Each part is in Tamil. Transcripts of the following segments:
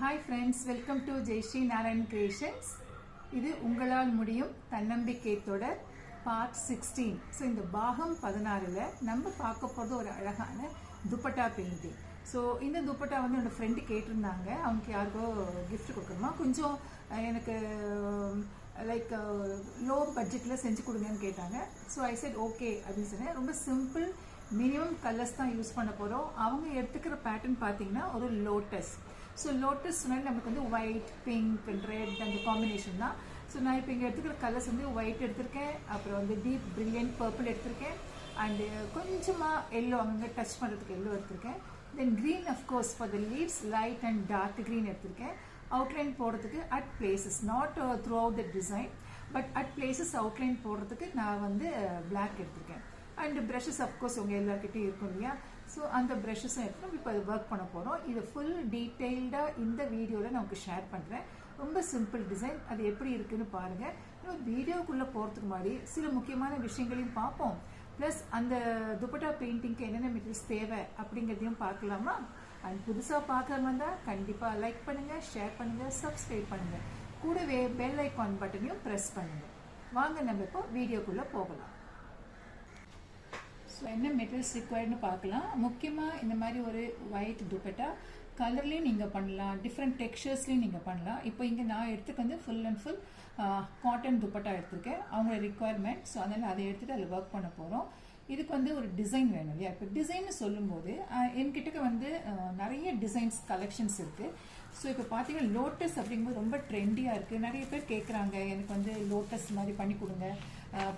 Hi friends welcome to Jaishree Narayan creations இது உங்களால் முடியும் தன்னம்பிக்கை தொடர் பார்ட் சிக்ஸ்டீன் ஸோ இந்த பாகம் பதினாறில் நம்ம பார்க்க போகிறது ஒரு அழகான துப்பட்டா பெயிண்டிங். ஸோ இந்த துப்பட்டா வந்து என்னோடய ஃப்ரெண்டு கேட்டிருந்தாங்க. அவங்களுக்கு யாருக்கோ கிஃப்ட் கொடுக்கணுமா? கொஞ்சம் எனக்கு லைக் லோ பட்ஜெட்டில் செஞ்சு கொடுங்கன்னு கேட்டாங்க. ஸோ ஐ செட் ஓகே அப்படின்னு சொன்னேன். ரொம்ப சிம்பிள் மினிமம் கலர்ஸ் தான் யூஸ் பண்ண போகிறோம் அவங்க எடுத்துக்கிற பேட்டர்ன் பார்த்தீங்கன்னா ஒரு லோட்டஸ் ஸோ லோட்டஸ் சொன்னாலும் நமக்கு வந்து ஒயிட் பிங்க் அண்ட் ரெட் அந்த காம்பினேஷன் தான். ஸோ நான் இப்போ இங்கே எடுத்துக்கிற கலர்ஸ் வந்து ஒயிட் எடுத்திருக்கேன். அப்புறம் வந்து டீப் பிரில்லியன்ட் பர்பிள் எடுத்திருக்கேன். அண்டு கொஞ்சமாக எல்லோ அங்கே டச் பண்ணுறதுக்கு எல்லோ எடுத்திருக்கேன். Then green of course for the leaves light and dark green எடுத்திருக்கேன். அவுட்லைன் போடுறதுக்கு at places not throughout the design but at places outline போடுறதுக்கு நான் வந்து uh, பிளாக் எடுத்திருக்கேன். அண்ட் ப்ரஷஸ் அஃப்கோர்ஸ் உங்கள் எல்லாருக்கிட்டையும் இருக்கும் இல்லையா? ஸோ அந்த ப்ரெஷஸும் எடுத்து நம்ம இப்போ ஒர்க் பண்ண போகிறோம் இது ஃபுல் டீட்டெயில்டாக இந்த வீடியோவில் நான் உங்களுக்கு ஷேர் பண்ணுறேன் ரொம்ப சிம்பிள் டிசைன் அது எப்படி இருக்குன்னு பாருங்கள் நம்ம வீடியோக்குள்ளே போகிறதுக்கு முன்னாடி சில முக்கியமான விஷயங்களையும் பார்ப்போம். ப்ளஸ் அந்த துப்பட்டா பெயிண்டிங்க்கு என்னென்ன மெட்டீரியல்ஸ் தேவை அப்படிங்கிறதையும் பார்க்கலாமா? அண்ட் புதுசாக பார்க்குறவங்க இருந்தால் கண்டிப்பாக லைக் பண்ணுங்கள் ஷேர் பண்ணுங்கள் சப்ஸ்கிரைப் பண்ணுங்கள் கூடவே பெல் ஐக்கான் பட்டனையும் ப்ரெஸ் பண்ணுங்கள் வாங்க நம்ம இப்போ வீடியோக்குள்ளே போகலாம். ஸோ என்ன மெட்டீரியல்ஸ் ரிக்வயர்டுன்னு பார்க்கலாம். முக்கியமாக இந்த மாதிரி ஒரு ஒயிட் துப்பட்டா கலர்லேயும் நீங்கள் பண்ணலாம். டிஃப்ரெண்ட் டெக்ஸ்சர்ஸ்லேயும் நீங்கள் பண்ணலாம். இப்போ இங்கே நான் எடுத்துக்க வந்து full and full cotton dupatta எடுத்திருக்கேன். அவங்களோட ரிக்குவயர்மெண்ட் ஸோ அதனால் அதை எடுத்துகிட்டு அதில் ஒர்க் பண்ண போகிறோம் இதுக்கு வந்து ஒரு டிசைன் வேணும் இல்லையா? இப்போ டிசைன்னு சொல்லும்போது என்கிட்ட வந்து நிறைய டிசைன்ஸ் கலெக்ஷன்ஸ் இருக்குது ஸோ இப்போ பார்த்தீங்கன்னா லோட்டஸ் அப்படிங்கும்போது ரொம்ப ட்ரெண்டியாக இருக்குது நிறைய பேர் கேட்குறாங்க எனக்கு வந்து லோட்டஸ் மாதிரி பண்ணி கொடுங்க.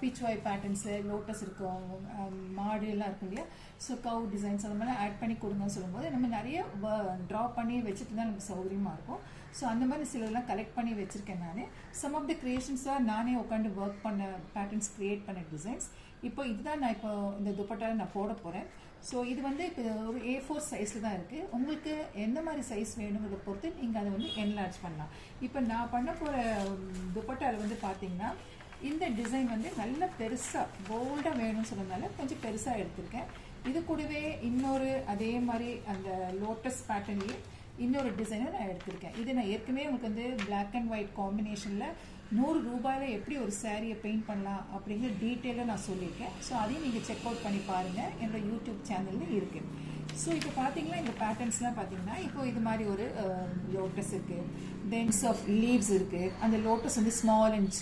பீச் வாய் பேட்டர்ன்ஸு லோட்டஸ் இருக்கும். மாடுலாம் மாடு எல்லாம் இருக்கும் இல்லையா? ஸோ கவு டிசைன்ஸ் அந்த மாதிரிலாம் ஆட் பண்ணி கொடுங்கன்னு சொல்லும்போது நம்ம நிறைய ட்ரா பண்ணி வச்சுட்டு தான் நமக்கு சௌகரியமாக இருக்கும். ஸோ அந்த மாதிரி சிலதெல்லாம் கலெக்ட் பண்ணி வச்சுருக்கேன் நான். சம் ஆஃப் த க்ரியேஷன்ஸாக நானே உட்காந்து ஒர்க் பண்ண பேட்டர்ன்ஸ் க்ரியேட் பண்ண டிசைன்ஸ் இப்போ இதுதான் நான் இப்போ இந்த துப்பட்டாவை நான் போட போகிறேன் ஸோ இது வந்து இப்போ ஒரு ஏ ஃபோர் சைஸில் தான் இருக்குது உங்களுக்கு எந்த மாதிரி சைஸ் வேணுங்கிறத பொறுத்து நீங்கள் அதை வந்து என்லார்ஜ் பண்ணலாம். இப்போ நான் பண்ண போகிற துப்பட்டாவில் வந்து பார்த்தீங்கன்னா இந்த டிசைன் வந்து நல்ல பெருசாக போல்டாக வேணும்னு சொன்னதுனால கொஞ்சம் பெருசாக எடுத்திருக்கேன். இது கூடவே இன்னொரு அதே மாதிரி அந்த லோட்டஸ் பேட்டர்ன்லேயே இன்னொரு டிசைனை நான் எடுத்திருக்கேன். இது நான் ஏற்கனவே உங்களுக்கு வந்து பிளாக் அண்ட் ஒயிட் காம்பினேஷனில் நூறு ரூபாயில் எப்படி ஒரு சேரீயை பெயிண்ட் பண்ணலாம் அப்படிங்கிற டீட்டெயிலாக நான் சொல்லியிருக்கேன். ஸோ அதையும் நீங்கள் செக் அவுட் பண்ணி பாருங்கள் என்னோட யூடியூப் சேனலில் இருக்குது ஸோ இப்போ பார்த்தீங்கன்னா இந்த பேட்டர்ன்ஸ்லாம் பார்த்தீங்கன்னா இப்போ இது மாதிரி ஒரு லோட்டஸ் இருக்குது தென்ஸ் ஆஃப் லீவ்ஸ் இருக்குது அந்த லோட்டஸ் வந்து small and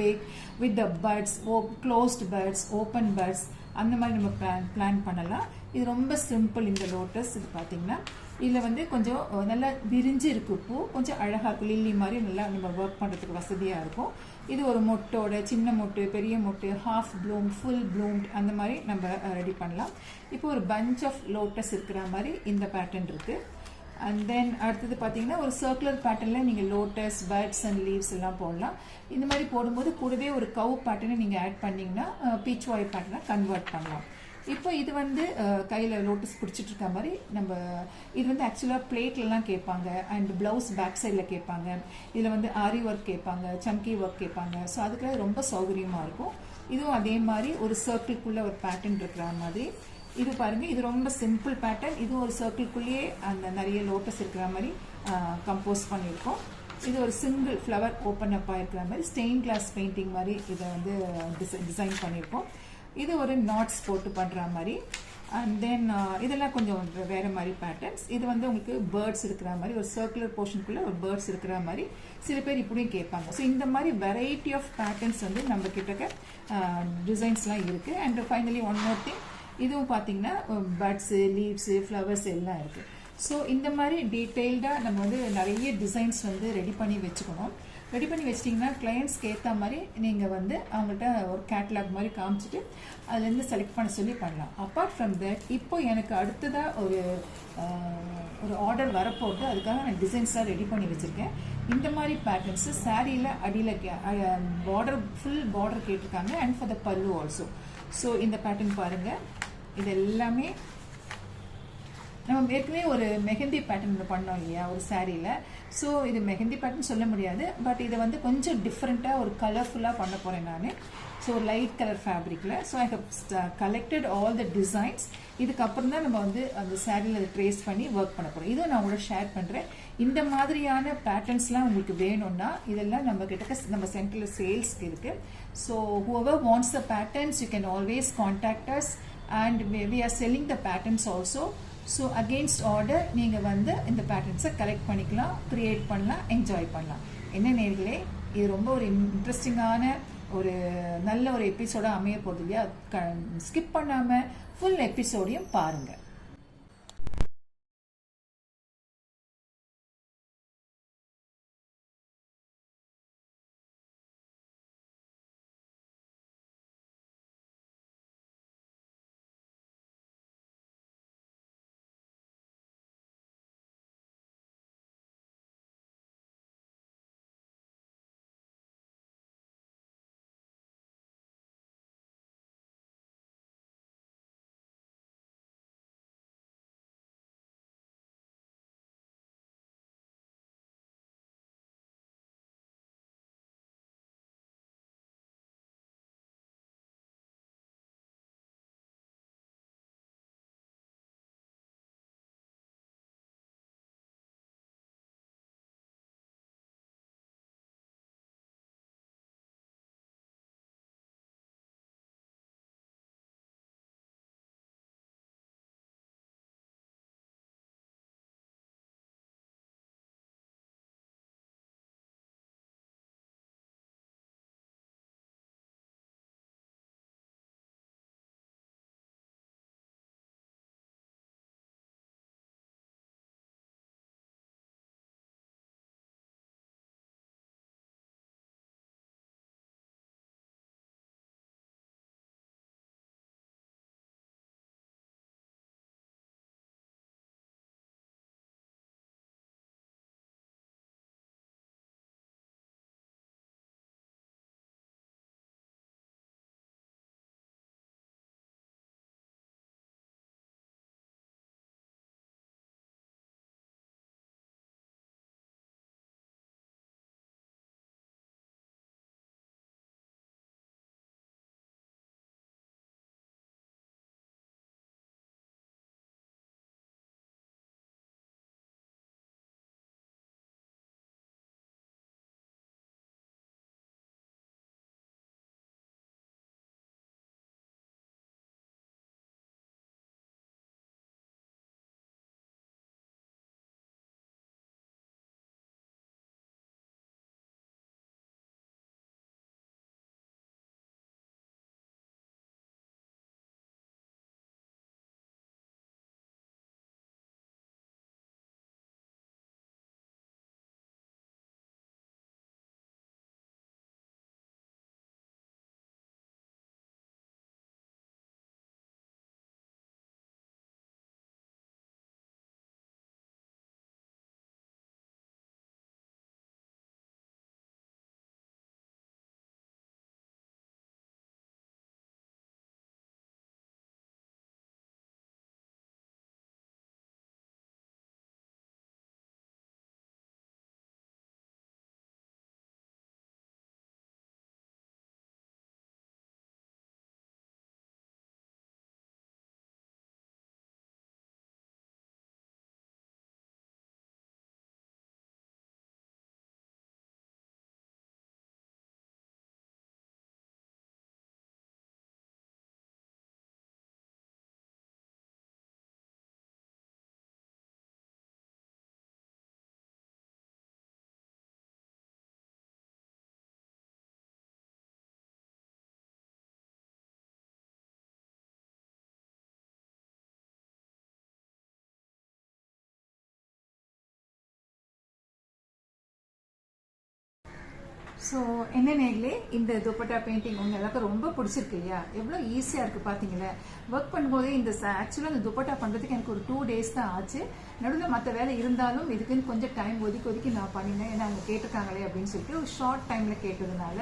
big with the buds oh closed buds open buds அந்த மாதிரி நம்ம பிளான் பிளான் பண்ணலாம். இது ரொம்ப சிம்பிள் இந்த லோட்டஸ் இது பார்த்தீங்கன்னா இதில் வந்து கொஞ்சம் நல்லா விரிஞ்சு இருக்கு பூ. கொஞ்சம் அழகாக இருக்கும். லில்லி மாதிரி நல்லா நம்ம ஒர்க் பண்ணுறதுக்கு வசதியாக இருக்கும். இது ஒரு மொட்டோட சின்ன மொட்டு பெரிய மொட்டு ஹாஃப் ப்ளூம் ஃபுல் ப்ளூம்ட் அந்த மாதிரி நம்ம ரெடி பண்ணலாம். இப்போ ஒரு பஞ்ச் ஆஃப் லோட்டஸ் இருக்கிற மாதிரி இந்த பேட்டர்ன் இருக்குது அண்ட் தென் அடுத்தது பார்த்தீங்கன்னா ஒரு சர்க்குலர் பேட்டர்னில் நீங்கள் லோட்டஸ் பேர்ட்ஸ் அண்ட் லீவ்ஸ் எல்லாம் போடலாம். இந்த மாதிரி போடும்போது கூடவே ஒரு கவு பேட்டர்னை நீங்கள் ஆட் பண்ணிங்கன்னா பீச் வாய் பேட்டர்னை கன்வெர்ட் பண்ணலாம். இப்போ இது வந்து கையில் லோட்டஸ் பிடிச்சிட்டு இருக்க மாதிரி நம்ம இது வந்து ஆக்சுவலாக பிளேட்லலாம் கேட்பாங்க. அண்ட் ப்ளவுஸ் பேக் சைடில் கேட்பாங்க. இதில் வந்து ஆரி ஒர்க் கேட்பாங்க சம்கி ஒர்க் கேட்பாங்க. ஸோ அதுக்கெல்லாம் ரொம்ப சௌகரியமாக இருக்கும். இதுவும் அதே மாதிரி ஒரு சர்க்கிள்குள்ளே ஒரு பேட்டர்ன் இருக்கிற மாதிரி. இது பாருங்க இது ரொம்ப சிம்பிள் பேட்டர்ன் இது ஒரு சர்க்கிள்குள்ளேயே அந்த நிறைய லோட்டஸ் இருக்கிற மாதிரி கம்போஸ் பண்ணியிருக்கோம். இது ஒரு சிங்கிள் ஃப்ளவர் ஓப்பன் அப்பாக ஆயிருக்கிற மாதிரி ஸ்டெயின் கிளாஸ் பெயிண்டிங் மாதிரி இதை வந்து டிசைன் பண்ணியிருக்கோம். இது ஒரு நாட்ஸ் போட்டு பண்ணுற மாதிரி. அண்ட் தென் இதெல்லாம் கொஞ்சம் வேற மாதிரி பேட்டர்ன்ஸ் இது வந்து உங்களுக்கு பேர்ட்ஸ் இருக்கிற மாதிரி ஒரு சர்க்குலர் போர்ஷனுக்குள்ள ஒரு பேர்ட்ஸ் இருக்கிற மாதிரி சில பேர் இப்படியும் கேட்பாங்க. ஸோ இந்த மாதிரி வெரைட்டி ஆஃப் பேட்டர்ன்ஸ் வந்து நம்ம கிட்டக்க டிசைன்ஸ்லாம் இருக்குது and finally one more thing இதுவும் பார்த்தீங்கன்னா பட்ஸு லீவ்ஸு ஃப்ளவர்ஸ் எல்லாம் இருக்குது ஸோ இந்த மாதிரி டீட்டெயில்டாக நம்ம வந்து நிறைய டிசைன்ஸ் வந்து ரெடி பண்ணி வச்சுக்கணும். ரெடி பண்ணி வச்சிட்டிங்கன்னா கிளையண்ட்ஸ்க்கு ஏற்ற மாதிரி நீங்கள் வந்து அவங்கள்ட்ட ஒரு கேட்லாக் மாதிரி காமிச்சிட்டு அதுலேருந்து செலக்ட் பண்ண சொல்லி பண்ணலாம். அப்பார்ட் ஃப்ரம் தட் இப்போ எனக்கு அடுத்ததாக ஒரு ஒரு ஆர்டர் வரப்போட்டு அதுக்காக நான் டிசைன்ஸாக ரெடி பண்ணி வச்சுருக்கேன். இந்த மாதிரி பேட்டர்ன்ஸு சாரியில் அடியில் பார்டர் ஃபுல் பார்டர் கேட்டிருக்காங்க and for the pallu also so இந்த பேட்டர்ன் பாருங்கள் இது எல்லாமே நம்ம ஏற்கனவே ஒரு மெஹந்தி பேட்டர்ன் பண்ணோம் இல்லையா ஒரு சாரியில். ஸோ இது மெஹந்தி பேட்டர்ன் சொல்ல முடியாது. பட் இதை வந்து கொஞ்சம் டிஃப்ரெண்ட்டாக ஒரு கலர்ஃபுல்லாக பண்ண போகிறேன் நான். So light colour ஃபேப்ரிக்கில் so I have collected all the designs இதுக்கப்புறம் தான் நம்ம வந்து அந்த சாரியில் அதை ட்ரேஸ் பண்ணி ஒர்க் பண்ண போகிறோம் இதுவும் நான் உங்களோட ஷேர் பண்ணுறேன் இந்த மாதிரியான பேட்டர்ன்ஸ்லாம் உங்களுக்கு வேணும்னா இதெல்லாம் நம்ம கிட்ட நம்ம சென்டரில் சேல்ஸ்க்கு இருக்குது so whoever wants the patterns you can always contact us and we are selling the patterns also so against order நீங்கள் வந்து இந்த பேட்டர்ன்ஸை கலெக்ட் பண்ணிக்கலாம் க்ரியேட் பண்ணலாம் என்ஜாய் பண்ணலாம். என்ன நேர்களே? இது ரொம்ப ஒரு இன்ட்ரெஸ்டிங்கான ஒரு நல்ல ஒரு எபிசோடாக அமைய போகுது இல்லையா? ஸ்கிப் பண்ணாமல் ஃபுல் எபிசோடையும் பாருங்கள் ஸோ என்ன நேர்களே இந்த துப்பட்டா பெயிண்டிங் உங்க எல்லாருக்கும் ரொம்ப பிடிச்சிருக்கு இல்லையா? எவ்வளோ ஈஸியாக இருக்குது பார்த்தீங்களா ஒர்க் பண்ணும்போதே இந்த ஆக்சுவலாக இந்த துப்பட்டா பண்ணுறதுக்கு எனக்கு ஒரு டூ டேஸ் தான் ஆச்சு. நடுவில் மற்ற வேலை இருந்தாலும் இதுக்குன்னு கொஞ்சம் டைம் ஒதுக்கி ஒதுக்கி நான் பண்ணினேன். ஏன்னா அவங்க கேட்டிருக்காங்களே அப்படின்னு சொல்லிட்டு ஒரு ஷார்ட் டைமில் கேட்டதுனால.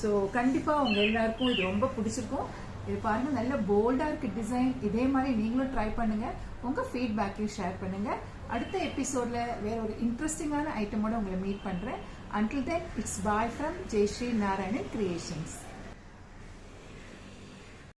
ஸோ கண்டிப்பாக உங்கள் எல்லாருக்கும் இது ரொம்ப பிடிச்சிருக்கும். இது பாருங்கள் நல்ல போல்டாக இருக்குது டிசைன் இதே மாதிரி நீங்களும் ட்ரை பண்ணுங்கள் உங்கள் ஃபீட்பேக்கையும் ஷேர் பண்ணுங்கள் அடுத்த எபிசோட்ல வேற ஒரு இன்ட்ரெஸ்டிங்கான ஐட்டமோட உங்களை மீட் பண்ணுறேன் பண்றேன் until then it's bye from Jaishree Narayanan creations